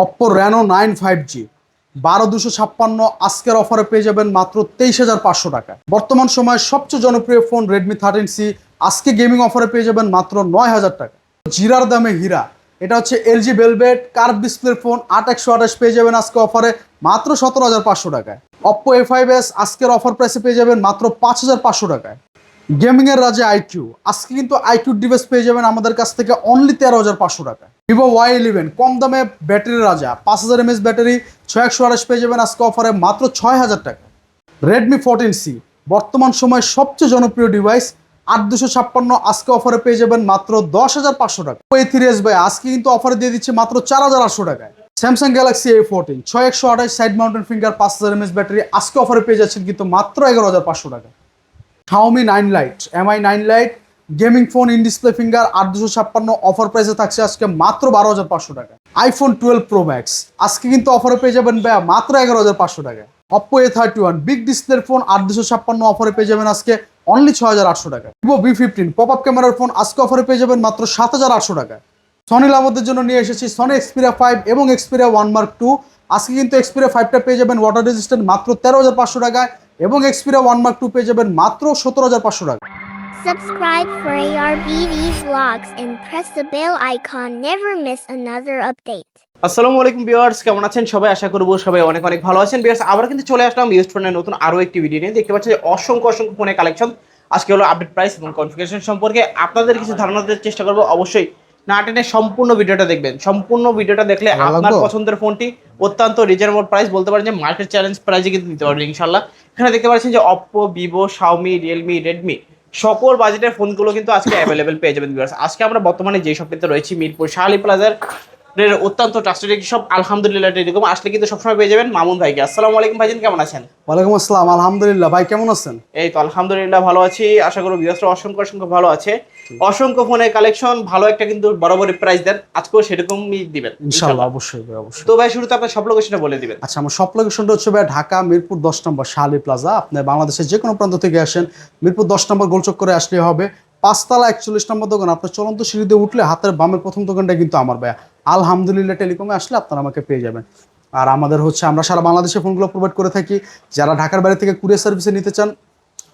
Oppo Reno nine five G বারো দুশো ছাপ্পান্ন আজকের অফারে পেয়ে যাবেন মাত্র তেইশ হাজার পাঁচশো টাকা বর্তমান সময়ে সবচেয়ে জনপ্রিয় ফোন রেডমি থার্টিন সি আজকে গেমিং অফারে পেয়ে যাবেন মাত্র নয় হাজার টাকা। জিরার দামে হীরা, এটা হচ্ছে এলজি ভেলভেট কার্ভ ডিসপ্লের ফোন আট একশো আঠাশ পেয়ে যাবেন আজকে অফারে মাত্র সতেরো হাজার পাঁচশো টাকায়। অপ্পো এ ফাইভ এস আজকের অফার প্রাইসে পেয়ে যাবেন মাত্র পাঁচ হাজার পাঁচশো টাকায়। গেমিং এর রাজা আইকিউ আজকে কিন্তু আইকিউ ডিভাইস পেয়ে যাবেন আমাদের কাছ থেকে অনলি তেরো হাজার পাঁচশো টাকা। ভিভো ওয়াই ইলেভেন কম দামে ব্যাটারির রাজা। পাঁচ হাজার এমএস ব্যাটারি ছয় একশো আড়াইশ পেয়ে যাবেন আজকে অফারে মাত্র ছয় হাজার টাকা। রেডমি ফোরটিন সি বর্তমান সময়ে সবচেয়ে জনপ্রিয় ডিভাইস আট দুশো ছাপ্পান্ন আজকে অফারে পেয়ে যাবেন মাত্র দশ হাজার পাঁচশো টাকা। ওই থ্রি এস ভাই, আজকে কিন্তু অফারে দিয়ে দিচ্ছে মাত্র চার হাজার আটশো টাকায়। স্যামসাং গ্যালাক্সি এ ফোরটিন ছয় একশো আঠাশ সাইড মাউন্টেন ফিঙ্গার পাঁচ হাজার এমএস ব্যাটারি আজকে অফারে পেয়ে যাচ্ছেন কিন্তু মাত্র এগারো হাজার পাঁচশো টাকা Xiaomi nine lite Mi nine lite gaming phone in display finger আট দুশো ছাপ্পান্ন অফার প্রাইসে থাকছে আজকে মাত্র বারো হাজার পাঁচশো টাকা। আইফোন টুয়েলভ প্রো ম্যাক্স আজকে কিন্তু অফারে পেয়ে যাবেন ব্যা মাত্র এগারো হাজার পাঁচশো টাকা। Oppo A thirty one big ডিসপ্লের ফোন আট দুশো ছাপ্পান্ন অফারে পেয়ে যাবেন আজকে অনলি ছ হাজার আটশো টাকা। Vivo V fifteen pop up ক্যামেরার ফোন আজকে অফারে পেয়ে যাবেন মাত্র সাত হাজার আটশো টাকা। সনি লাভদের জন্য নিয়ে এসেছি সনি এক্সপিরিয়া ফাইভ এবং এক্সপিরিয়া ওয়ান মার্ক টু আজকে কিন্তু এক্সপিরিয়া ফাইভটা পেয়ে যাবেন ওয়াটার রেজিস্ট্যান্ট মাত্র তেরো হাজার পাঁচশো টাকায়। এবং এক্সপিরিয়া ওয়ান মার্ক টু পেয়ে যাবেন মাত্র সতেরো হাজার পাঁচশো টাকা। Subscribe for ARBV vlogs and press the bell icon. Never miss another update. আসসালামু আলাইকুম ভিউয়ার্স কেমন আছেন সবাই? আশা করব সবাই অনেক অনেক ভালো আছেন। ভিউয়ার্স আবার কিন্তু চলে আসলাম ইউজ ফোনের নতুন আরও একটি ভিডিও নিয়ে। দেখতে পাচ্ছেন যে অসংখ্য অসংখ্য ফোনের কালেকশন আজকে হলো আপডেট প্রাইস এবং কনফিগারেশন সম্পর্কে। আপনাদের কিছু ধারণা দেওয়ার চেষ্টা করব। অবশ্যই না টেনে সম্পূর্ণ ভিডিওটা দেখবেন। সম্পূর্ণ ভিডিওটা দেখলে আপনার? পছন্দের ফোনটি অত্যন্ত রিজনেবল প্রাইস বলতে পারেন যে মার্কেট চ্যালেঞ্জ প্রাইসে কিন্তু নিতে পারবেন ইনশাল্লাহ এখানে দেখতে পাচ্ছেন যে Oppo Vivo Xiaomi Realme Redmi সকল বাজেটের ফোনগুলো কিন্তু আজকে অ্যাভেলেবেল পেয়ে যাবেন viewers। আজকে আমরা বর্তমানে যে শপটিতে রয়েছি মিরপুর শাহালি প্লাজার এর অত্যন্ত ট্রাস্টেড একটি সব আলহামদুলিল্লাহ এরকম আসলে কিন্তু সবসময় পেয়ে যাবেন মামুন ভাইকে। আসসালামু আলাইকুম ভাইজান কেমন আছেন? ওয়ালাইকুম আসসালাম আলহামদুলিল্লাহ। ভাই কেমন আছেন? এই তো আলহামদুলিল্লাহ ভালো আছি। আশা করি বিয়াসরা অসংখ্য অসংখ্য ভালো আছে। অসংখ্য ফোনের কালেকশন ভালো একটা কিন্তু বড় বড় প্রাইস দেন। আজকেও সেরকমই দিবেন ইনশাল্লাহ ইনশাআল্লাহ অবশ্যই ভাই অবশ্যই। তো ভাই শুরুতে আপনার সব লোকেশনটা বলে দিবেন। আচ্ছা আমার সব লোকেশনটা হচ্ছে ভাই ঢাকা মিরপুর দশ নম্বর শাহালি প্লাজা আপনি বাংলাদেশের যে কোনো প্রান্ত থেকে আসেন মিরপুর দশ নম্বর গোলচক করে আসলে হবে। পাঁচতলা একচল্লিশ নম্বর দোকান আপনার চলন্ত সিঁড়িতে উঠলে হাতের বামের প্রথম দোকানটা কিন্তু আমার ভাইয়া। আলহামদুলিল্লাহ টেলিকমে আসলে আপনারা আমাকে পেয়ে যাবেন। আর আমাদের হচ্ছে আমরা সারা বাংলাদেশে ফোনগুলো প্রোভাইড করে থাকি। যারা ঢাকার বাইরে থেকে কুরিয়ার সার্ভিসে নিতে চান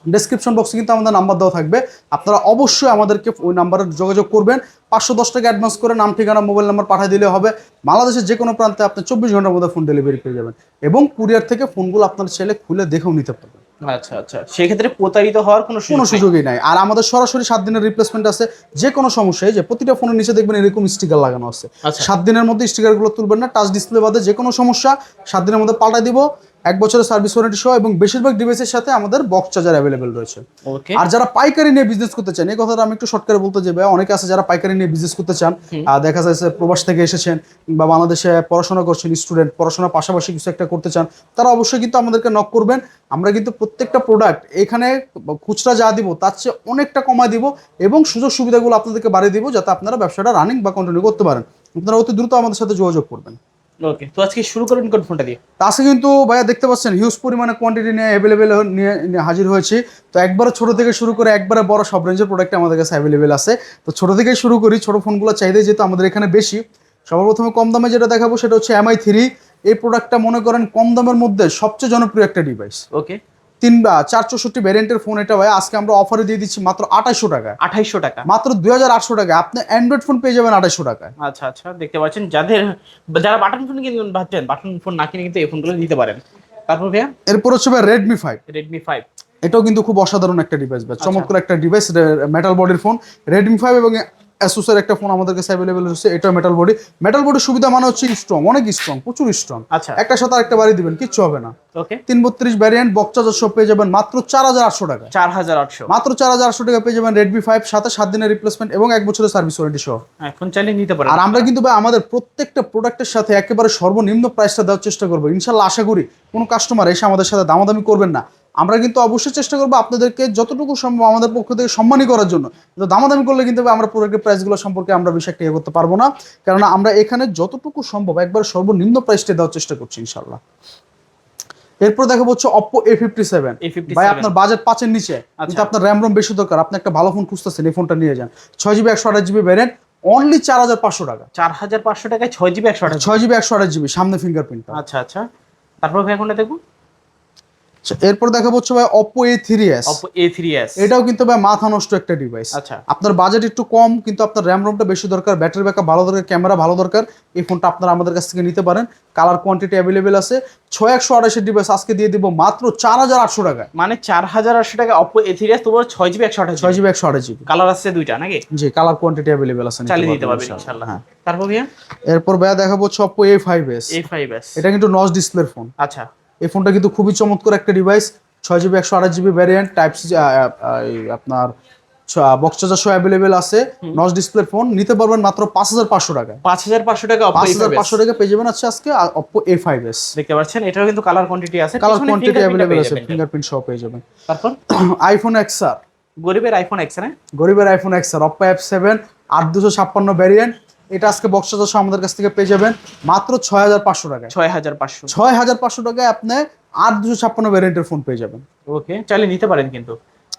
ডেসক্রিপশন বক্সে কিন্তু আমাদের নাম্বার দেওয়া থাকবে। আপনারা অবশ্যই আমাদেরকে ওই নাম্বারে যোগাযোগ করবেন। পাঁচশো দশ টাকা অ্যাডভান্স করে নাম ঠিকানা মোবাইল নাম্বার পাঠিয়ে দিলে হবে। বাংলাদেশের যে কোনো প্রান্তে আপনি চব্বিশ ঘণ্টার মধ্যে ফোন ডেলিভারি পেয়ে যাবেন। এবং কুরিয়ার থেকে ফোনগুলো আপনার ছেলে খুলে দেখেও নিতে পারবেন। আচ্ছা আচ্ছা। সেক্ষেত্রে প্রতারিত হওয়ার কোনো কোনো সুযোগই নাই। আর আমাদের সরাসরি সাত দিনের রিপ্লেসমেন্ট আছে। যে কোনো সমস্যায় যে প্রতিটা ফোনের নিচে দেখবেন এরকম স্টিকার লাগানো আছে। আচ্ছা। সাত দিনের মধ্যে স্টিকারগুলো তুলবেন না। টাচ ডিসপ্লে বাদে যে কোনো সমস্যা সাত দিনের মধ্যে পাল্টা দিব। এক বছরের সার্ভিস ওয়ারেন্টি সহ এবং বেশিরভাগ ডিভাইসের সাথে আমাদের বক্স চার্জার অ্যাভেলেবেল রয়েছে। ওকে আর যারা পাইকারি নিয়ে বিজনেস করতে চান এই কথাটা আমি একটু শর্ট করে বলতে যাবে অনেকে আছে যারা পাইকারি নিয়ে বিজনেস করতে চান। দেখা যাচ্ছে প্রবাস থেকে এসেছেন বা বাংলাদেশে পড়াশোনা করছেন স্টুডেন্ট পড়াশোনার পাশাপাশি কিছু একটা করতে চান তারা অবশ্যই কিন্তু আমাদেরকে নক করবেন। আমরা কিন্তু প্রত্যেকটা প্রোডাক্ট এখানে খুচরা যা দিব তার চেয়ে অনেকটা কমায় দিব এবং সুযোগ সুবিধাগুলো আপনাদেরকে বাড়িয়ে দিব যাতে আপনারা ব্যবসাটা রানিং বা কন্টিনিউ করতে পারেন। আপনারা অতি দ্রুত আমাদের সাথে যোগাযোগ করবেন। ওকে তো আজকে শুরু করেন কোন ফোনটা দিয়ে। আজকে কিন্তু ভাইয়া দেখতে পাচ্ছেন হিউজ পরিমাণে কোয়ান্টিটি নিয়ে অ্যাভেলেবেল নিয়ে নিয়ে হাজির হয়েছি। তো একবারে ছোট থেকে শুরু করে একবারে বড় সব রেঞ্জের প্রোডাক্ট আমাদের কাছে অ্যাভেলেবেল আছে। তো ছোট থেকে শুরু করি ছোট ফোনগুলো চাহিদা যেহেতু আমাদের এখানে বেশি। সবার প্রথমে কম দামে যেটা দেখাবো সেটা হচ্ছে এমআই থ্রি এই প্রোডাক্টটা মনে করেন কম দামের মধ্যে সবচেয়ে জনপ্রিয় একটা ডিভাইস ওকে তিন বা চার চৌষট্টি ভ্যারিয়েন্টের ফোন এটা ভাই। আজকে আমরা অফারে দিয়ে দিচ্ছি মাত্র আঠাইশো টাকা আঠাইশো টাকা। মাত্র দুই হাজার আটশো টাকা আপনি অ্যান্ড্রয়েড ফোন পেয়ে যাবেন আঠাইশো টাকায়। আচ্ছা আচ্ছা দেখতে পাচ্ছেন। যাদের যারা বাটন ফোন কিনবেন ভাবছেন বাটন ফোন না কিনে কিন্তু এই ফোনগুলো নিতে পারেন। তারপর ভাইয়া? এরপর হচ্ছে ভাই রেডমি ফাইভ রেডমি ফাইভ এটাও কিন্তু খুব অসাধারণ একটা ডিভাইস ভাই। চমৎকার একটা ডিভাইস মেটাল বডির ফোন রেডমি ফাইভ এবং অ্যাসুসের একটা ফোন আমাদের কাছে অ্যাভেলেবেল হচ্ছে এটাও মেটাল বডি মেটাল বডির সুবিধা মানে হচ্ছে স্ট্রং অনেক স্ট্রং প্রচুর স্ট্রং আচ্ছা। একটা সাথে আরেকটা বাড়ি দিবেন কিচ্ছু হবে না। ওকে তিন বত্রিশ ভ্যারিয়েন্ট বক্সা সব পেয়ে যাবেন মাত্র চার হাজার আটশো টাকা। চার হাজার আটশো। মাত্র চার হাজার আটশো টাকা পেয়ে যাবেন রেডমি ফাইভ সাথে সাত দিনের রিপ্লেসমেন্ট এবং এক বছরের সার্ভিস ওয়ারেন্টি সহ। এখন চাইলে নিতে পারেন। আর আমরা কিন্তু ভাই আমাদের প্রত্যেকটা প্রোডাক্টের সাথে একেবারে সর্বনিম্ন প্রাইসটা দেওয়ার চেষ্টা করব। ইনশাল্লাহ আশা করি কোনো কাস্টমার এসে আমাদের সাথে দামাদামি করবেন না। আমরা কিন্তু অবশ্যই চেষ্টা করব আপনাদেরকে যতটুকু সম্ভব আমাদের পক্ষ থেকে সম্মানই করার জন্য। কিন্তু দামাদামি করলে কিন্তু আমরা প্রোডাক্টের প্রাইসগুলো সম্পর্কে আমরা বেশি একটা ইয়ে করতে পারব না। কেননা আমরা এখানে যতটুকু সম্ভব একবার সর্বনিম্ন প্রাইসটা দেওয়ার চেষ্টা করছি ইনশাল্লাহ এরপর দেখাবো হচ্ছে অপ্পো এ ফিফটি সেভেন ভাই আপনার বাজেট পাঁচের নিচে। কিন্তু আপনার র্যাম রোম বেশি দরকার। আপনি একটা ভালো ফোন খুঁজতেছেন এই ফোনটা নিয়ে যান। ছয় জিবি একশো আঠাশ জিবি ভ্যারিয়েন্ট অনলি চার হাজার পাঁচশো টাকা। চার হাজার পাঁচশো টাকায় ছয় জিবি একশো আঠাশ ছয় জিবি একশো আঠাশ জিবি সামনে ফিঙ্গারপ্রিন্ট আচ্ছা আচ্ছা। তারপর ভাই কোনটা দেখব এরপর দেখা হচ্ছে ভাই এস এ থ্রি এস এটাও কিন্তু ভাই মাথা নষ্ট একটা ডিভাইস আচ্ছা। আপনার বাজেট একটু কম কিন্তু আপনার র্যাম রোমটা বেশি দরকার ব্যাটারি ব্যাকআপ ভালো দরকার ক্যামেরা ভালো দরকার এই ফোনটা আপনারা আমাদের কাছ থেকে নিতে পারেন। কালার কোয়ান্টিটি অ্যাভেলেবেল আছে। ছয় একশো আড়াইশের ডিভাইস আজকে দিয়ে দিব মাত্র চার হাজার আটশো টাকায় মানে চার হাজার আটশো টাকা থ্রি এস তোমার ছয় জিবি একশো আঠাশ ছয় জিবি একশো আড়াই জিবি। কালার আছে দুইটা নাকি? জি কালার কোয়ান্টিটি অ্যাভেলেবেল আছে। চালিয়ে দিতে পারবেন ইনশাআল্লাহ। হ্যাঁ। তারপর ভাইয়া? এরপর ভাইয়া দেখাবো হচ্ছে Oppo A five S A five S এটা কিন্তু নচ ডিসপ্লের ফোন আচ্ছা। এই ফোনটা কিন্তু খুবই চমৎকার একটা ডিভাইস ছয় জিবি একশো আঠাশ জিবি ভ্যারিয়েন্ট টাইপ সি আপনার বক্স চার্জার সহ অ্যাভেলেবেল আছে। নচ ডিসপ্লের ফোন নিতে পারবেন মাত্র পাঁচ হাজার পাঁচশো টাকা। পাঁচ হাজার পাঁচশো টাকা পাঁচ হাজার পাঁচশো টাকা পেয়ে যাবেন আছে আজকে অপো এ ফাইভ এস দেখতে পাচ্ছেন এটাও কিন্তু কালার কোয়ান্টিটি আছে। কালার কোয়ান্টিটি অ্যাভেলেবেল আছে ফিঙ্গারপ্রিন্ট সহ পেয়ে যাবেন। তারপর? আইফোন এক্স আর গরিবের আইফোন এক্স না গরিবের আইফোন এক্স আর অপো এফ সেভেন আট দুশো ছাপ্পান্ন ভ্যারিয়েন্ট এটা আজকে বক্স চার্জার আমাদের কাছ থেকে পেয়ে যাবেন মাত্র ছয় হাজার পাঁচশো টাকায়। ছয় হাজার পাঁচশো। ছয় হাজার পাঁচশো টাকায় আপনি আট দুশো ছাপ্পান্ন ভ্যারিয়েন্টের ফোন পেয়ে যাবেন। ওকে চাইলে নিতে পারেন কিন্তু।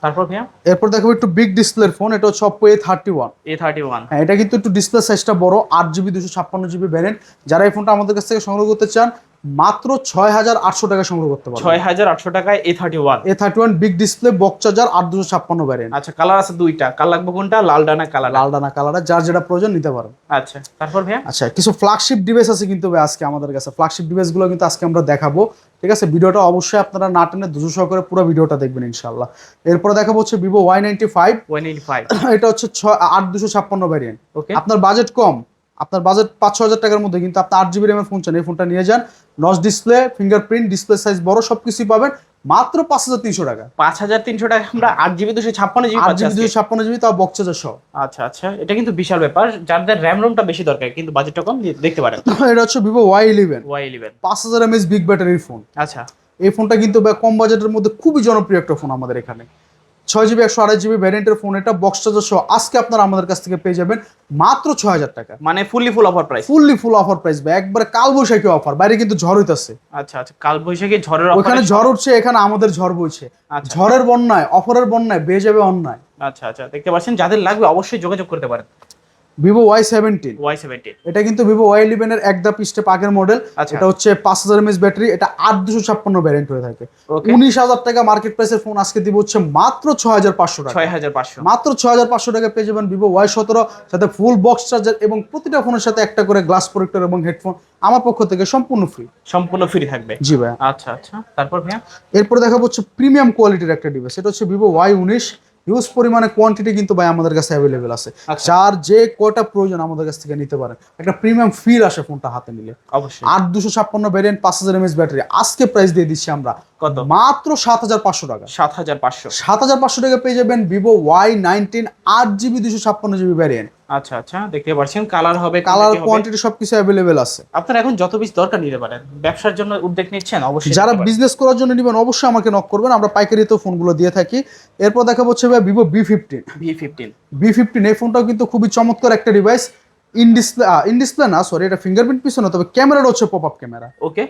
তারপর ভাইয়া? এরপর দেখো একটু বিগ ডিসপ্লের ফোন এটা হচ্ছে এ থার্টি ওয়ান হ্যাঁ এটা কিন্তু একটু ডিসপ্লে সাইজটা বড় আট জিবি দুশো ছাপ্পান্ন জিবি ভ্যারিয়েন্ট যারা এই ফোনটা আমাদের কাছ থেকে সংগ্রহ করতে চান মাত্র ছয় হাজার আটশো টাকা সংগ্রহ করতে পারবেন ছয় হাজার আটশো টাকায় A thirty one A thirty one big display box charger আট দুশো ছাপ্পান্ন ভ্যারিয়েন্ট আচ্ছা কালার আছে দুইটা। কাল লাগবে কোনটা? লাল ডানা কালার। লাল ডানা কালারে যার যেটা প্রয়োজন নিতে পারেন আচ্ছা তারপর ভাইয়া? আচ্ছা কিছু ফ্ল্যাগশিপ ডিভাইস আছে কিন্তু ভাই আজকে আমাদের কাছে। ফ্ল্যাগশিপ ডিভাইসগুলো কিন্তু আজকে আমরা দেখাবো। ঠিক আছে ভিডিওটা অবশ্যই আপনারা না টেনে দুশো সহকারে পুরো ভিডিওটা দেখবেন ইনশাল্লাহ এরপরে দেখাবো হচ্ছে Vivo Y ninety five one eighty five এটা হচ্ছে ছয় আট দুশো ছাপ্পান্ন ভ্যারিয়েন্ট ওকে আপনার বাজেট কম। আপনার বাজেট পাঁচ ছ হাজার টাকার মধ্যে কিন্তু আপনি আট জিবি র্যামের ফোন চান এই ফোনটা নিয়ে যান। Notch display fingerprint display size বড় সব কিছুই পাবেন। মাত্র পাঁচ হাজার তিনশো টাকা। পাঁচ হাজার তিনশো টাকা আমরা আট জিবি দুশো ছাপ্পান্ন জিবি আট জিবি দুশো ছাপ্পান্ন জিবি তাও বক্স চার্জার সহ আচ্ছা আচ্ছা এটা কিন্তু বিশাল ব্যাপার। যাদের র্যাম রোমটা বেশি দরকার কিন্তু বাজেটটা কম দেখতে পারেন। এটা হচ্ছে Vivo Y eleven Y eleven পাঁচ হাজার এমএস বিগ ব্যাটারির ফোন আচ্ছা। এই ফোনটা কিন্তু কম বাজেটের মধ্যে খুবই জনপ্রিয় একটা ফোন আমাদের এখানে। ছয় জিবি একশো আড়াই জিবি ভ্যারিয়েন্টের ফোন এটা বক্স চার্জার সহ আজকে আপনারা আমাদের কাছ থেকে পেয়ে যাবেন মাত্র ছয় হাজার টাকা। মানে fully full offer price fully full offer price ভাই। একবারে কাল বৈশাখী অফার বাইরে কিন্তু ঝড় হইতেছে। আচ্ছা আচ্ছা। কাল বৈশাখী ঝড়ের ওখানে ঝড় উঠছে এখানে আমাদের ঝড় বইছে। আচ্ছা। ঝড়ের বন্যায় অফারের বন্যায় বেয়ে যাবে অন্যায়। আচ্ছা আচ্ছা। দেখতে পাচ্ছেন যাদের লাগবে অবশ্যই যোগাযোগ করতে পারেন। Vivo Y seventeen Y seventy এটা কিন্তু ভিভো ওয়াই ইলেভেনের এক দা পিস্টে পাকের মডেল আচ্ছা। এটা হচ্ছে পাঁচ হাজার এমএস ব্যাটারি এটা আট দুশো ছাপ্পান্ন ভ্যারিয়েন্ট হয়ে থাকে। উনিশ হাজার টাকা মার্কেট প্রাইসের ফোন আজকে দিব হচ্ছে মাত্র ছয় হাজার পাঁচশো টাকা। ছয় হাজার পাঁচশো। মাত্র ছয় হাজার পাঁচশো টাকা পেয়ে যাবেন ভিভো ওয়াই সতেরো সাথে ফুল বক্স চার্জার এবং প্রতিটা ফোনের সাথে একটা করে গ্লাস প্রোটেক্টর এবং হেডফোন আমার পক্ষ থেকে সম্পূর্ণ ফ্রি সম্পূর্ণ ফ্রি থাকবে। জি ভাই আচ্ছা আচ্ছা। তারপর ভাইয়া? এরপরে দেখা হচ্ছে প্রিমিয়াম কোয়ালিটির একটা ডিভাইস এটা হচ্ছে ভিভো ওয়াই উনিশ। হিউজ পরিমাণে কোয়ান্টিটি কিন্তু ভাই আমাদের কাছে অ্যাভেলেবেল আছে। আচ্ছা। যার যে কয়টা প্রয়োজন আমাদের কাছ থেকে নিতে পারেন। একটা প্রিমিয়াম ফিল আসে ফোনটা হাতে নিলে। অবশ্যই। আট দুশো ছাপ্পান্ন ভ্যারিয়েন্ট পাঁচ হাজার এমএস ব্যাটারি আজকে প্রাইস দিয়ে দিচ্ছি আমরা কত? মাত্র সাত হাজার পাঁচশো টাকা। সাত হাজার পাঁচশো। সাত হাজার পাঁচশো টাকা পেয়ে যাবেন ভিভো ওয়াই নাইনটিন আট জিবি দুশো ছাপ্পান্ন জিবি ভ্যারিয়েন্ট আচ্ছা আচ্ছা দেখতে পাচ্ছেন কালার হবে কালার কোয়ান্টিটি সবকিছু অ্যাভেলেবেল আছে। আপনার এখন যত পিস দরকার নিতে পারেন ব্যবসার জন্য উদ্যোগ নিচ্ছেন অবশ্যই যারা বিজনেস করার জন্য নেবেন অবশ্যই আমাকে নক করবেন আমরা পাইকারিতেও ফোনগুলো দিয়ে থাকি। এরপর দেখা হচ্ছে ভাই Vivo V fifteen V fifteen এই ফোনটাও কিন্তু খুবই চমৎকার একটা device in display in display না সরি এটা ফিঙ্গারপ্রিন্ট পিছনে তবে ক্যামেরাটা হচ্ছে পপ আপ ক্যামেরা ওকে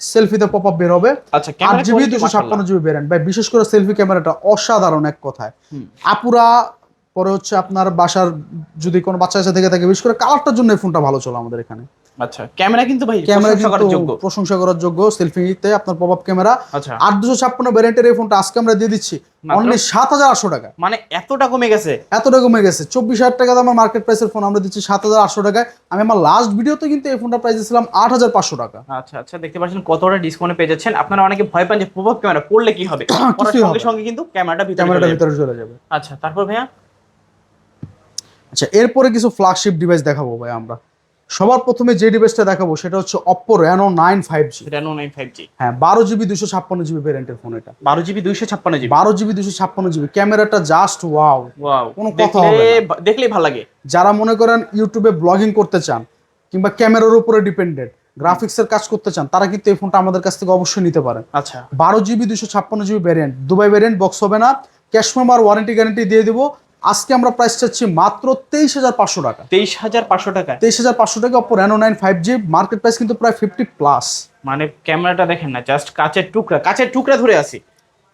সেলফিতে পপ আপ বের হবে। আচ্ছা আট জিবি দুশো ছাপ্পান্ন জিবি ভ্যারিয়েন্ট ভাই বিশেষ করে সেলফি ক্যামেরাটা অসাধারণ এক কথায়। আপুরা পরে হচ্ছে আপনার বাসার যদি কোনো বাচ্চা থেকে থাকে বিশেষ করে কালারটার জন্য ফোনটা ভালো চলে আমাদের এখানে। আচ্ছা ক্যামেরা কিন্তু ভাই ক্যামেরা কিন্তু প্রশংসা করার যোগ্য সেলফিতে আপনার পপ আপ ক্যামেরা। আচ্ছা। আট দুশো ছাপ্পান্ন ভ্যারিয়েন্টের এই ফোনটা আজকে আমরা দিয়ে দিচ্ছি। অনলি সাত হাজার আটশো টাকা। মানে এতটা কমে গেছে? এতটা কমে গেছে। চব্বিশ হাজার টাকা আমার মার্কেট প্রাইসের ফোন আমরা দিচ্ছি সাত হাজার আটশো টাকায়। আমি আমার লাস্ট ভিডিওতে কিন্তু এই ফোনটা প্রাইস দিয়েছিলাম আট হাজার পাঁচশো টাকা। আচ্ছা আচ্ছা দেখতে পাচ্ছেন কতটা ডিসকাউন্টে পেয়ে যাচ্ছেন। আপনারা অনেকে ভয় পান যে প্রভাব ক্যামেরা পড়লে কি হবে? সঙ্গে সঙ্গে কিন্তু ক্যামেরাটা। ভিতরে চলে যাবে। আচ্ছা তারপর ভাইয়া? আচ্ছা এরপরে কিছু ফ্ল্যাগশিপ ডিভাইস দেখাবো ভাই আমরা। সবার প্রথমে যে ডিভাইসটা দেখাবো সেটা হচ্ছে Oppo Reno nine five G Reno nine five G হ্যাঁ বারো জিবি দুশো ছাপ্পান্ন জিবি ভ্যারিয়েন্টের ফোন এটা। বারো জিবি দুইশো ছাপ্পান্ন জিবি বারো জিবি দুশো ছাপ্পান্ন জিবি ক্যামেরাটা জাস্ট ওয়াও ওয়াও কোনো কথা হবে দেখলেই ভালো লাগে। যারা মনে করেন ইউটিউবে ব্লগিং করতে চান কিংবা ক্যামেরার উপরে ডিপেন্ডেন্ট গ্রাফিক্সের কাজ করতে চান তারা কিন্তু এই ফোনটা আমাদের কাছ থেকে অবশ্যই নিতে পারেন। আচ্ছা। বারো জিবি দুশো ছাপ্পান্ন GB variant Dubai variant box হবে না। ক্যাশ মেমো আর ওয়ারেন্টি গ্যারান্টি দিয়ে দিব। আজকে আমরা প্রাইস চাচ্ছি মাত্র তেইশ হাজার পাঁচশো টাকা। তেইশ হাজার পাঁচশো টাকা। তেইশ হাজার পাঁচশো টাকা অপর Reno nine five G market price কিন্তু প্রায় ফিফটি প্লাস মানে ক্যামেরাটা দেখেন না জাস্ট কাচের টুকরা কাচের টুকরা ধরে আসি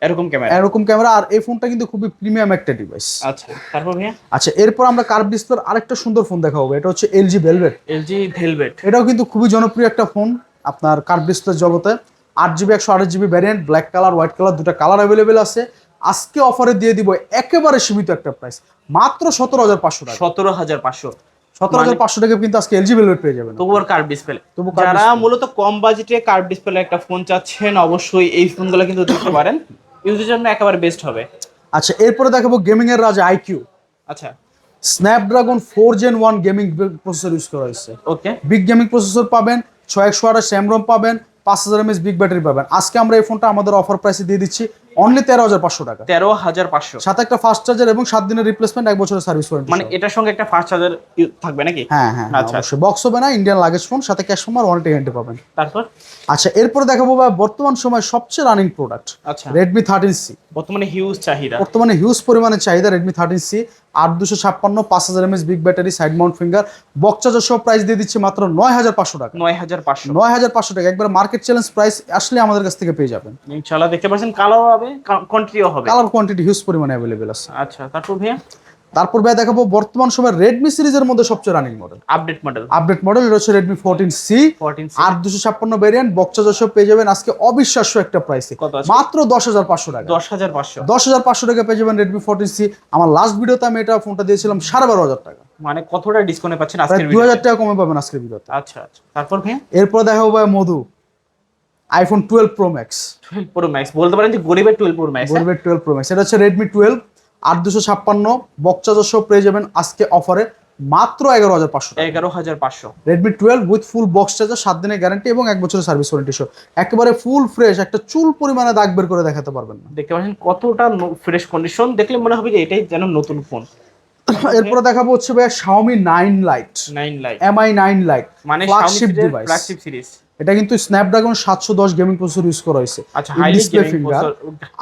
এরকম ক্যামেরা। এরকম ক্যামেরা আর এই ফোনটা কিন্তু খুবই প্রিমিয়াম একটা ডিভাইস আচ্ছা তারপর ভাইয়া? আচ্ছা এরপর আমরা কার্ভ ডিসপ্লের আরেকটা সুন্দর ফোন দেখাবো এটা হচ্ছে এলজি ভেলভেট এলজি ভেলভেট এটাও কিন্তু খুবই জনপ্রিয় একটা ফোন আপনার কার্ভ ডিসপ্লের জগতে। আট জিবি একশো আট GB variant black colour white colour দুটো কালার অ্যাভেলেবেল আছে। আজকে অফারে দিয়ে দিব একেবারে সীমিত একটা প্রাইস মাত্র সতেরো হাজার পাঁচশো টাকা। সতেরো হাজার পাঁচশো। সতেরো হাজার পাঁচশো টাকা কিন্তু আজকে এলজি ভেলভেট পেয়ে যাবেন। তবু আর কার্ভ ডিসপ্লে তবু যারা মূলত কম বাজেটে কার্ভ ডিসপ্লে একটা ফোন চাচ্ছেন অবশ্যই এই ফোনগুলো কিন্তু দেখতে পারেন। ইউজের জন্য একেবারে বেস্ট হবে। আচ্ছা এরপরে দেখাবো গেমিং এর রাজা আইকিউ আচ্ছা। Snapdragon four gen one gaming processor use করা হয়েছে। ওকে বিগ গেমিং প্রসেসর পাবেন ছয় একশো আঠাশ স্যামরম পাবেন পাঁচ হাজার এমএস বিগ ব্যাটারি পাবেন। আজকে আমরা এই ফোনটা আমাদের অফার প্রাইসে দিয়ে দিচ্ছি। অনলি তেরো হাজার পাঁচশো টাকা। তেরো হাজার পাঁচশো। সাথে একটা ফাস্ট চার্জার এবং সাত দিনের রিপ্লেসমেন্ট এক বছরের সার্ভিস ওয়ারেন্টি মানে এটার সঙ্গে একটা ফাস্ট চার্জার থাকবে নাকি? হ্যাঁ হ্যাঁ হ্যাঁ, আচ্ছা। অবশ্যই। বক্স হবে না ইন্ডিয়ান লাগেজ ফোন সাথে ক্যাশ ফোন আর ওয়ারেন্টি গ্যারান্টি পাবেন। তারপর? আচ্ছা এরপরে দেখাবো ভাই বর্তমান সময় সবচেয়ে রানিং প্রোডাক্ট আচ্ছা। রেডমি থার্টিন সি বর্তমানে হিউজ চাহিদা। বর্তমানে হিউজ পরিমাণে চাহিদা রেডমি থার্টিন সি আট দুশো ছাপ্পান্ন পাঁচ হাজার MS big battery side mount finger box charger সব প্রাইস দিয়ে দিচ্ছে মাত্র নয় হাজার পাঁচশো টাকা। নয় হাজার পাঁচশো। নয় হাজার পাঁচশো টাকা একবার মার্কেট চ্যালেঞ্জ প্রাইস আসলে আমাদের কাছ থেকে পেয়ে যাবেন। ইনশাল্লাহ দেখতে পাচ্ছেন কালার হবে কন্ট্রিও হবে। কালার কোয়ান্টিটি হিউজ পরিমাণে অ্যাভেলেবেল আছে। আচ্ছা তারপর ভাইয়া? তারপর ভাই দেখাবো বর্তমান সময় রেডমি সিরিজের মধ্যে সবচেয়ে running model update model update model হচ্ছে রেডমি ফোরটিন সি আর দুশো ছাপ্পান্ন ভ্যারিয়েন্ট বক্সা সব পেয়ে যাবেন আজকে অবিশ্বাস্য একটা প্রাইসে? মাত্র দশ হাজার পাঁচশো টাকা। দশ হাজার পাঁচশো। দশ হাজার পাঁচশো টাকা পেয়ে যাবেন রেডমি ফোরটিন সি আমার লাস্ট ভিডিওতে আমি এটা ফোনটা দিয়েছিলাম সাড়ে বারো হাজার টাকা। মানে কতটা ডিসকাউন্টে পাচ্ছেন আজকের দু হাজার টাকা কমে পাবেন আজকের ভিডিওতে আচ্ছা আচ্ছা। তারপর ভাইয়া? এরপর দেখাবো ভাই মধু। IPhone twelve Pro Max twelve Pro Max বলতে পারেন যে গরিবের টুয়েলভ প্রো ম্যাক্স গরিবের টুয়েলভ প্রো ম্যাক্স এটা হচ্ছে রেডমি টুয়েলভ আট দুশো ছাপ্পান্ন বক্সা সব পেয়ে যাবেন আজকে অফারে মাত্র এগারো হাজার পাঁচশো টাকা। এগারো হাজার পাঁচশো। Redmi twelve with full box charger সাত দিনের গ্যারান্টি এবং এক বছরের সার্ভিস ওয়ারেন্টি সহ। একেবারে ফুল ফ্রেশ একটা চুল পরিমাণে দাগ বের করে দেখাতে পারবেন না। দেখতে পাচ্ছেন কতটা ফ্রেশ কন্ডিশন দেখলে মনে হবে যে এটাই যেন নতুন ফোন এরপরে দেখাবো হচ্ছে ভাই Xiaomi nine Lite nine Lite Mi nine Lite মানে ফ্ল্যাগশিপ ডিভাইস ফ্ল্যাগশিপ সিরিজ এটা কিন্তু স্ন্যাপড্রাগন সাতশো দশ গেমিং প্রসেসর ইউজ করা হয়েছে। আচ্ছা In হাইলি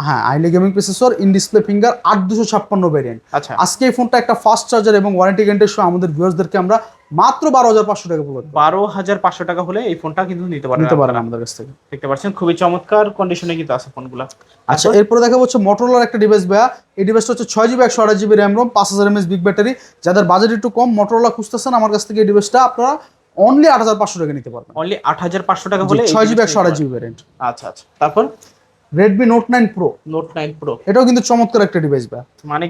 হ্যাঁ আইলে gaming processor in display finger আট দুশো ছাপ্পান্ন ভ্যারিয়েন্ট আচ্ছা। আজকে এই ফোনটা একটা ফাস্ট চার্জার এবং ওয়ারেন্টি গ্যারান্টি সহ আমাদের ভিউয়ার্সদেরকে আমরা মাত্র বারো হাজার পাঁচশো টাকা প্রোভাইড বারো হাজার পাঁচশো টাকা হলে এই ফোনটা কিন্তু নিতে পারেন নিতে পারেন আমাদের কাছ থেকে। দেখতে পাচ্ছেন খুবই চমৎকার কন্ডিশনে কিন্তু আছে ফোনগুলো আচ্ছা এরপরে দেখা হচ্ছে মোটরোলার একটা ডিভাইস ভাইয়া। এই ডিভাইসটা হচ্ছে ছয় জিবি একশো আঠাশ জিবি র্যাম রোম পাঁচ হাজার এমএস বিগ ব্যাটারি যাদের বাজেট একটু কম মোটরোলা খুঁজতেছেন আমার কাছ থেকে এই ডিভাইসটা আপনারা অনলি আট হাজার পাঁচশো টাকা নিতে পারবেন। অনলি আট হাজার পাঁচশো টাকা হলে ছয় জিবি একশো আড়াই জিবি ভ্যারিয়েন্ট আচ্ছা আচ্ছা। তারপর? Redmi Note nine Pro Note nine Pro এটাও কিন্তু চমৎকার একটা ডিভাইস বা মানে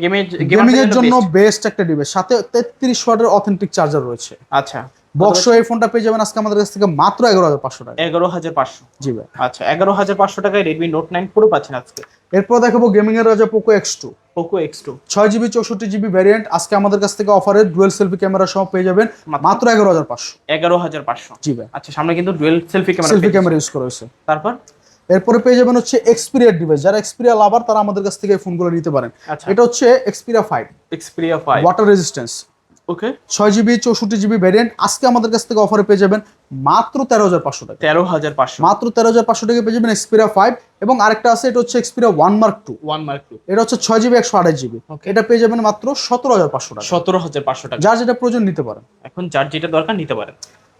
গেমিং এর জন্য বেস্ট একটা ডিভাইস সাথে তেত্রিশ ওয়াটের অথেন্টিক চার্জার রয়েছে। আচ্ছা। বক্স এই ফোনটা পেয়ে যাবেন আজকে আমাদের কাছ থেকে মাত্র এগারো হাজার পাঁচশো টাকা। এগারো হাজার পাঁচশো? জি ভাই। আচ্ছা এগারো হাজার পাঁচশো টাকায় রেডমি নোট নাইন প্রো পাচ্ছেন আজকে? এরপর দেখাবো গেমিং এর রাজা Poco X two Poco X two ছয় জিবি চৌষট্টি জিবি ভ্যারিয়েন্ট আজকে আমাদের কাছ থেকে অফারে ডুয়েল সেলফি ক্যামেরা সহ পেয়ে যাবেন মাত্র? এগারো হাজার পাঁচশো। এগারো হাজার পাঁচশো। জি ভাই। আচ্ছা সামনে কিন্তু dual selfie camera selfie camera use করা হয়েছে। তারপর? এরপরে পেয়ে যাবেন হচ্ছে এক্সপিরিয়ার ডিভাইস যারা এক্সপিরিয়া লাভার তারা আমাদের কাছ থেকে এই ফোনগুলো নিতে পারেন। আচ্ছা। এটা হচ্ছে Xperia five Xperia five water resistance okay ছয় জিবি চৌষট্টি জিবি ভ্যারিয়েন্ট আজকে আমাদের কাছ থেকে অফারে পেয়ে যাবেন মাত্র তেরো হাজার পাঁচশো টাকা। তেরো হাজার পাঁচশো। মাত্র তেরো হাজার পাঁচশো টাকা পেয়ে যাবেন এক্সপিরিয়া ফাইভ এবং আরেকটা আছে এটা হচ্ছে Xperia one Mark two one Mark two এটা হচ্ছে ছয় জিবি একশো আঠাশ জিবি এটা পেয়ে যাবেন মাত্র সতেরো হাজার পাঁচশো টাকা। সতেরো হাজার পাঁচশো টাকা। যার যেটা প্রয়োজন নিতে পারেন। এখন যার যেটা দরকার নিতে পারেন।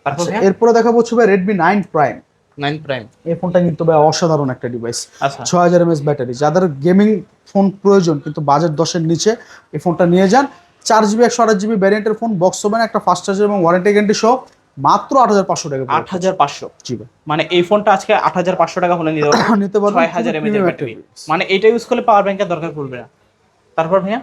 আচ্ছা, এরপরে দেখাবো হচ্ছে ভাই Redmi nine Prime nine Prime এই ফোনটা কিন্তু ভাই অসাধারণ একটা ডিভাইস আচ্ছা। ছয় হাজার এমএস ব্যাটারি যাদের গেমিং ফোন প্রয়োজন কিন্তু বাজেট দশের নিচে এই ফোনটা নিয়ে যান। চার জিবি একশো আঠাশ জিবি ভ্যারিয়েন্টের ফোন বক্স হবে একটা ফাস্ট চার্জার এবং ওয়ারেন্টি গ্যারান্টি সহ মাত্র আট হাজার পাঁচশো টাকা আট হাজার পাঁচশো? জি মানে এই ফোনটা আজকে আট হাজার পাঁচশো টাকা হলে নিতে পারবেন নিতে পারবেন ছয় হাজার এমএচ ব্যাটারি মানে এটা ইউজ করলে পাওয়ার ব্যাংকের দরকার পড়বে না। তারপর ভাইয়া?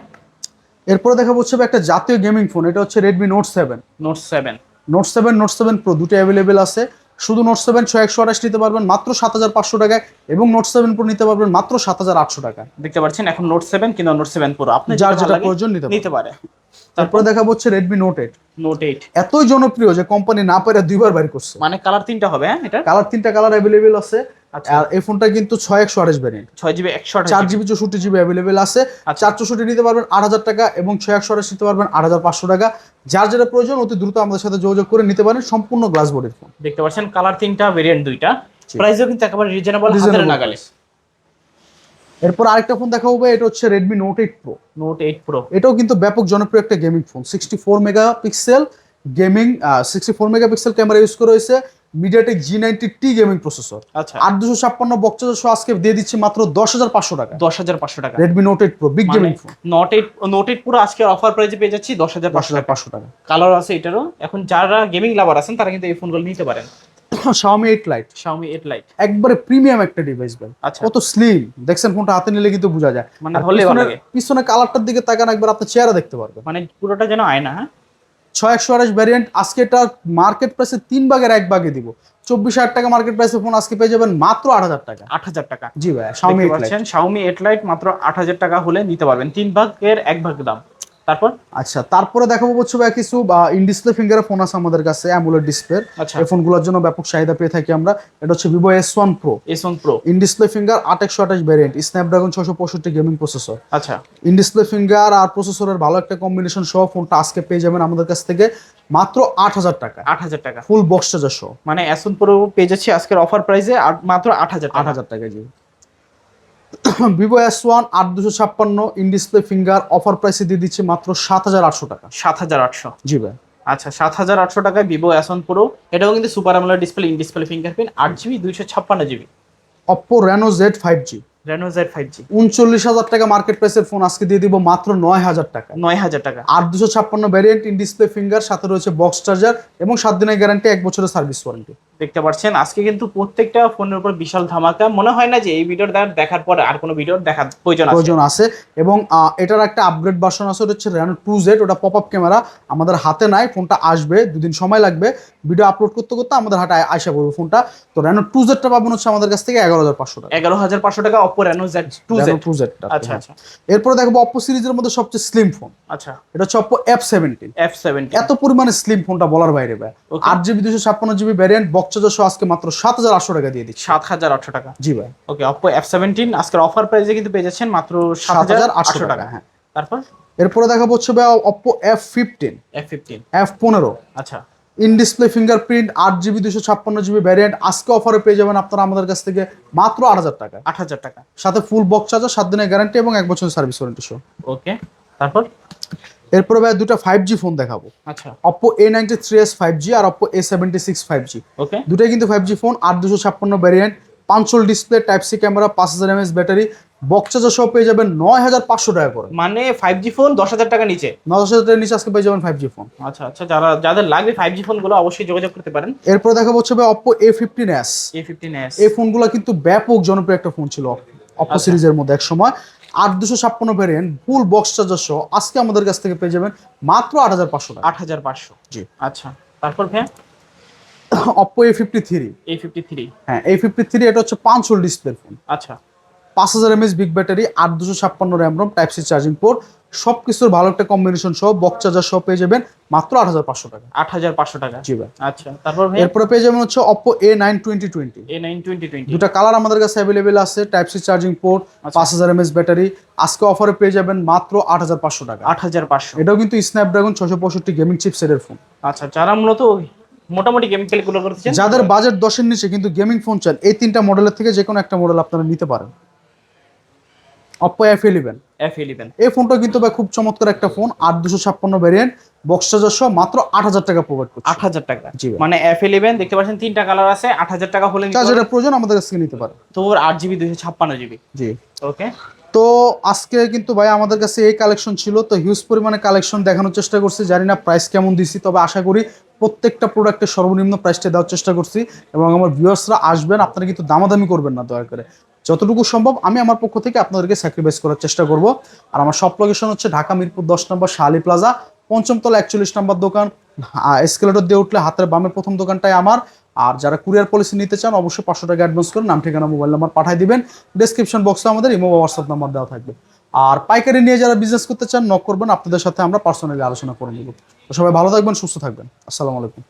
এরপরে দেখা হচ্ছে একটা জাতীয় গেমিং ফোন এটা হচ্ছে Redmi Note seven Note seven Note seven Note seven Pro দুটো অ্যাভেলেবেল আছে। শুধু নোট সেভেন ছয় একশো আঠাশ নিতে পারবেন মাত্র সাত হাজার পাঁচশো টাকায় এবং নোট সেভেন প্রো নিতে পারবেন মাত্র সাত হাজার আটশো টাকা দেখতে পাচ্ছেন এখন নোট সেভেন কিংবা নোট সেভেন প্রো আপনি যার যেটা প্রয়োজন নিতে পারে। তারপরে দেখা হচ্ছে Redmi Note eight Note eight এতই জনপ্রিয় যে কোম্পানি না পারে দুইবার বাইর করছে। মানে কালার তিনটা হবে হ্যাঁ এটা? কালার তিনটা কালার অ্যাভেলেবেল আছে। এই ফোনটা কিন্তু ছয় একশো আঠাশ ভ্যারিয়েন্ট ছয় জিবি একশো চার জিবি। চৌষট্টি জিবি অ্যাভেলেবেল আছে। আচ্ছা। চার চৌষট্টি নিতে পারবেন আট হাজার টাকা এবং ছয় একশো আঠাশ নিতে পারবেন আট হাজার পাঁচশো টাকা। যার যেটা প্রয়োজন অতি দ্রুত আমাদের সাথে যোগাযোগ করে নিতে পারেন সম্পূর্ণ গ্লাস বডির ফোন দেখতে পাচ্ছেন কালার তিনটা ভেরিয়েন্ট দুইটা। প্রাইসও কিন্তু একেবারে রিজনেবল হাতের নাগালে এরপর আরেকটা ফোন দেখা হবে এটা হচ্ছে Redmi Note eight Pro Note eight Pro এটাও কিন্তু ব্যাপক জনপ্রিয় একটা gaming phone sixty four megapixel gaming sixty four megapixel camera use করা হয়েছে। MediaTek G ninety T gaming processor আচ্ছা। আট দুশো ছাপ্পান্ন বক্সা আজকে দিয়ে দিচ্ছি মাত্র দশ হাজার পাঁচশো টাকা। দশ হাজার পাঁচশো টাকা। Redmi Note eight Pro big gaming phone not eight Note eight পুরো আজকে অফার প্রাইসে পেয়ে যাচ্ছি দশ হাজার পাঁচশো হাজার টাকা পাঁচশো টাকা। কালার আছে এটারও। এখন যারা গেমিং লাভার আছেন তারা কিন্তু এই ফোনগুলো নিতে পারেন। Xiaomi eight Lite Xiaomi 8 Lite একবারে প্রিমিয়াম একটা ডিভাইস ভাই। আচ্ছা। কত স্লিম দেখছেন ফোনটা হাতে নিলে কিন্তু বোঝা যায়। মানে ভালো পিছনে- কালারটার দিকে তাকান একবার আপনার চেহারা দেখতে পারবেন। মানে পুরোটা যেন আয়না হ্যাঁ? ছয় একশো আঠাশ ভ্যারিয়েন্ট আজকে এটা মার্কেট প্রাইসে তিন ভাগের এক ভাগে দিব। চব্বিশ হাজার টাকা মার্কেট প্রাইসে ফোন আজকে পেয়ে যাবেন মাত্র আট হাজার টাকা। আট হাজার টাকা। জি ভাই শাওমি দেখতে পাচ্ছেন 8 Lite মাত্র আট হাজার টাকা হলে নিতে পারবেন। তিন ভাগের এক ভাগ দাম। তারপর? আচ্ছা তারপরে দেখাবো হচ্ছে ভাই কিছু ইন ডিসপ্লে ফিঙ্গারের ফোন আছে আমাদের কাছে অ্যামুলেট ডিসপ্লে আচ্ছা। এই ফোনগুলোর জন্য ব্যাপক চাহিদা পেয়ে থাকি আমরা। এটা হচ্ছে Vivo S one Pro S1 Pro in display finger আট একশো আঠাশ ভ্যারিয়েন্ট স্ন্যাপড্রাগন ছশো পঁয়ষট্টি গেমিং প্রসেসর আচ্ছা। ইন ডিসপ্লে ফিঙ্গার আর প্রসেসরের ভালো একটা কম্বিনেশন সহ ফোনটা আজকে পেয়ে যাবেন আমাদের কাছ থেকে মাত্র আট হাজার টাকা। আট হাজার টাকা। ফুল বক্স চার্জার সহ। মানে S1 Pro পেয়ে যাচ্ছি আজকের অফার প্রাইসে মাত্র আট হাজার আট হাজার টাকা জি। ভিভো এস ওয়ান আট দুশো ছাপ্পান্ন ইন ডিসপ্লে ফিঙ্গার অফার প্রাইসে দিয়ে দিচ্ছে মাত্র সাত হাজার আটশো টাকা। সাত হাজার আটশো? জি ভাই। আচ্ছা সাত হাজার আটশো টাকায় ভিভো S1 Pro এটাও কিন্তু super AMOLED display in display fingerprint আট জিবি দুইশো ছাপ্পান্ন GB. Oppo Reno Z five G Reno Z five G উনচল্লিশ হাজার টাকা মার্কেট প্রাইসের ফোন আজকে দিয়ে দিব মাত্র নয় হাজার টাকা। নয় হাজার টাকা। আট দুশো ছাপ্পান্ন ভ্যারিয়েন্ট ইন ডিসপ্লে ফিঙ্গার সাথে রয়েছে বক্স চার্জার এবং সাত দিনের গ্যারান্টি এক বছরের সার্ভিস ওয়ারেন্টি দেখতে পাচ্ছেন। আজকে কিন্তু প্রত্যেকটা ফোনের উপর বিশাল ধামাকা। মনে হয় না যে এই ভিডিওটা দেখার পর আর কোনো ভিডিও দেখার প্রয়োজন আছে? প্রয়োজন আছে। এবং এটার একটা আপগ্রেড ভার্সন আছে ওটা হচ্ছে র্যানো টু জেড ওটা পপ আপ ক্যামেরা আমাদের হাতে নাই ফোনটা আসবে দুদিন সময় লাগবে। ভিডিও আপলোড করতে করতে আমাদের হাতে আ- আশা করবে ফোনটা। তো র্যানো টু জেডটা পাবেন হচ্ছে আমাদের কাছ থেকে এগারো হাজার পাঁচশো টাকা। এগারো হাজার পাঁচশো টাকা Oppo Reno Z two Z two জেডটা আচ্ছা আচ্ছা। এরপরে দেখব অপ্পো সিরিজের মধ্যে সবচেয়ে স্লিম ফোন আচ্ছা। এটা হচ্ছে Oppo F seventeen F seventy এত পরিমাণে স্লিম ফোনটা বলার বাইরে ভাই। আট জিবি দুশো ছাপ্পান্ন জিবি ভ্যারিয়েন্ট বক্স আজকে মাত্র সাত হাজার আটশো টাকা দিয়ে দিচ্ছি। সাত হাজার আটশো টাকা। জি ভাই। ওকে অপো এফ সেভেন্টিন আজকের অফার প্রাইসে কিন্তু পেয়ে যাচ্ছেন মাত্র সাত হাজার আটশো টাকা। হ্যাঁ। তারপর? এরপরে হচ্ছে ভাই Oppo F fifteen F fifteen F পনেরো। আচ্ছা। ইন ডিসপ্লে ফিঙ্গারপ্রিন্ট আট জিবি দুশো ছাপ্পান্ন জিবি ভ্যারিয়েন্ট আজকে অফারে পেয়ে যাবেন আপনারা আমাদের কাছ থেকে মাত্র আট হাজার টাকা। আট হাজার টাকা। সাথে ফুল বক্স চার্জার সাত দিনের গ্যারান্টি এবং এক বছরের সার্ভিস ওয়ারেন্টি সহ ওকে তারপর? এরপরে ভাই দুটো ফাইভ জি ফোন দেখাবো। আচ্ছা। Oppo A ninety three S five G R Oppo A seventy six five G okay দুটাই কিন্তু ফাইভ জি ফোন আট দুশো ছাপ্পান্ন ভ্যারিয়েন্ট পাঁচশোল ডিসপ্লে টাইপ সি ক্যামেরা পাঁচ হাজার এমএস ব্যাটারি বক্স চার্জার সহ পেয়ে যাবেন নয় হাজার পাঁচশো টাকা করে। মানে ফাইভ জি ফোন দশ হাজার টাকা নিচে? নয় হাজার টাকা নিচে আজকে পেয়ে যাবেন ফাইভ জি ফোন আচ্ছা আচ্ছা যারা যাদের লাগবে ফাইভ জি ফোনগুলো অবশ্যই যোগাযোগ করতে পারেন। এরপর দেখা হচ্ছে ভাই Oppo A fifteen S A fifteen S এই ফোনগুলো কিন্তু ব্যাপক জনপ্রিয় একটা ফোন ছিল অপো আচ্ছা। সিরিজের মধ্যে এক সময়। আট দুশো ছাপ্পান্ন ভ্যারিয়েন্ট ফুল বক্স চার্জার সহ আজকে আমাদের কাছ থেকে পেয়ে যাবেন মাত্র আট হাজার পাঁচশো আট হাজার পাঁচশো। জি। আচ্ছা তারপর ভাইয়া? Oppo A fifty three A fifty three হ্যাঁ এ ফিফটি থ্রি এটা হচ্ছে পাঁচ হোল ডিসপ্লে ফোন আচ্ছা। পাঁচ হাজার এমএস বিগ ব্যাটারি আট দুশো ছাপ্পান্ন RAM ROM type C charging port সব কিছুর ভালো একটা কম্বিনেশন সহ বক্স চার্জার সহ পেয়ে যাবেন মাত্র আট হাজার পাঁচশো টাকা। আট হাজার পাঁচশো টাকা? জি ভাই। আচ্ছা তারপর এরপরে পেয়ে যাবেন হচ্ছে Oppo A nine twenty twenty A nine twenty twenty দুটা কালার আমাদের কাছে অ্যাভেলেবেল আছে টাইপ সি চার্জিং পোর্ট। পাঁচ হাজার এমএস ব্যাটারি আজকে অফারে পেয়ে যাবেন মাত্র আট হাজার পাঁচশো টাকা। আট হাজার পাঁচশো। এটাও কিন্তু স্ন্যাপড্রাগন ছশো পঁয়ষট্টি গেমিং চিপসেটের ফোন আচ্ছা যারা মূলত মোটামুটি গেম খেলগুলো করতেছেন যাদের বাজেট দশের নিচে কিন্তু গেমিং ফোন চান এই তিনটা মডেলের থেকে যে কোনো একটা মডেল আপনারা নিতে পারেন। Oppo F eleven F eleven এই ফোনটা কিন্তু ভাই খুব চমৎকার একটা ফোন আট দুশো ছাপ্পান্ন ভ্যারিয়েন্ট বক্স চার্জার সহ মাত্র আট হাজার টাকা প্রোভাইড করছে। আট হাজার টাকা। জি মানে এফ ইলেভেন দেখতে পাচ্ছেন তিনটা কালার আছে আট হাজার টাকা হলে চার্জারের প্রয়োজন আমাদের কাছে নিতে পারেন তো ওর আট জিবি দুইশো ছাপ্পান্ন জিবি জি। ওকে তো আজকে কিন্তু ভাই আমাদের কাছে এই কালেকশন ছিল তো হিউজ পরিমাণে কালেকশন দেখানোর চেষ্টা করছি জানি না প্রাইস কেমন দিছি তবে আশা করি প্রত্যেকটা প্রোডাক্টের সর্বনিম্ন প্রাইসটা দেওয়ার চেষ্টা করছি এবং আমার ভিউয়ার্সরা আসবেন আপনারা কিন্তু দামাদামি করবেন না দয়া করে। যতটুকু সম্ভব আমি আমার পক্ষ থেকে আপনাদেরকে স্যাক্রিফাইস করার চেষ্টা করব। আর আমার সব লোকেশন হচ্ছে ঢাকা মিরপুর দশ নম্বর শালি প্লাজা পঞ্চমতলা একচল্লিশ নম্বর দোকান। এসকেলেটর দিয়ে উঠলে হাতের বামের প্রথম দোকানটাই আমার। আর যারা কুরিয়ার পলিসি নিতে চান, অবশ্যই পাঁচশো টাকা অ্যাডভান্স করে নাম, ঠিকানা মোবাইল নাম্বার পাঠিয়ে দিবেন। ডেসক্রিপশন বক্সে আমাদের ইমো হোয়াটসঅ্যাপ নাম্বার দেওয়া থাকবে। আর পাইকারি নিয়ে যারা বিজনেস করতে চান নক করবেন। আপনাদের সাথে আমরা পার্সোনালি আলোচনা করে নেব। সবাই ভালো থাকবেন, সুস্থ থাকবেন। আসসালামু আলাইকুম।